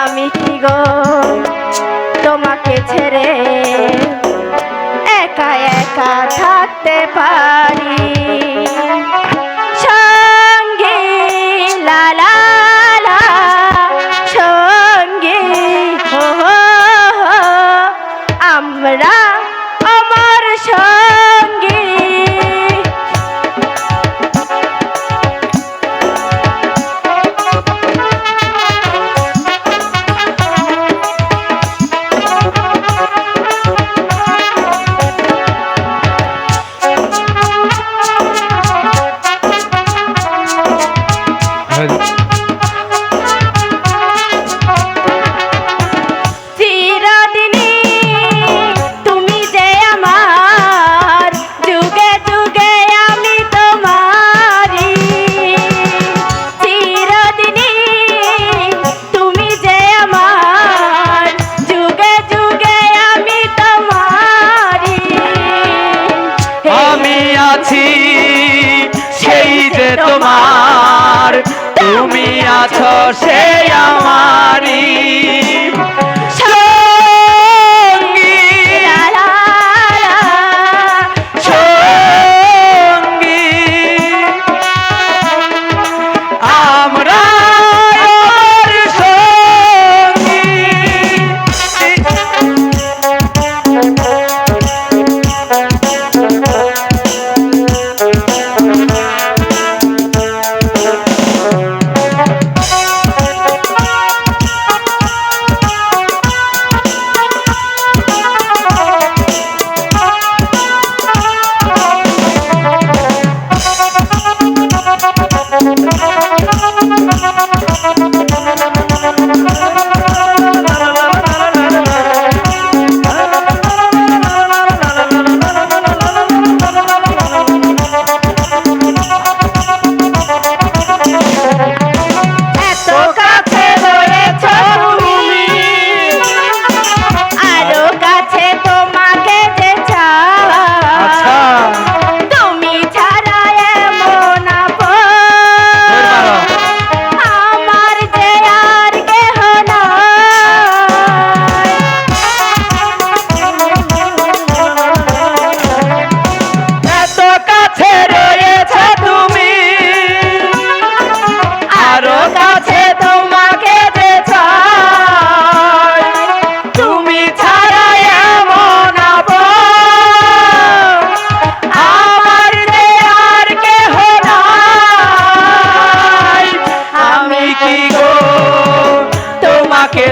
আমি কি গো তোমাকে ছেড়ে একা একা থাকতে পারি? তুমি আছো সে আমারি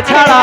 ছাড়া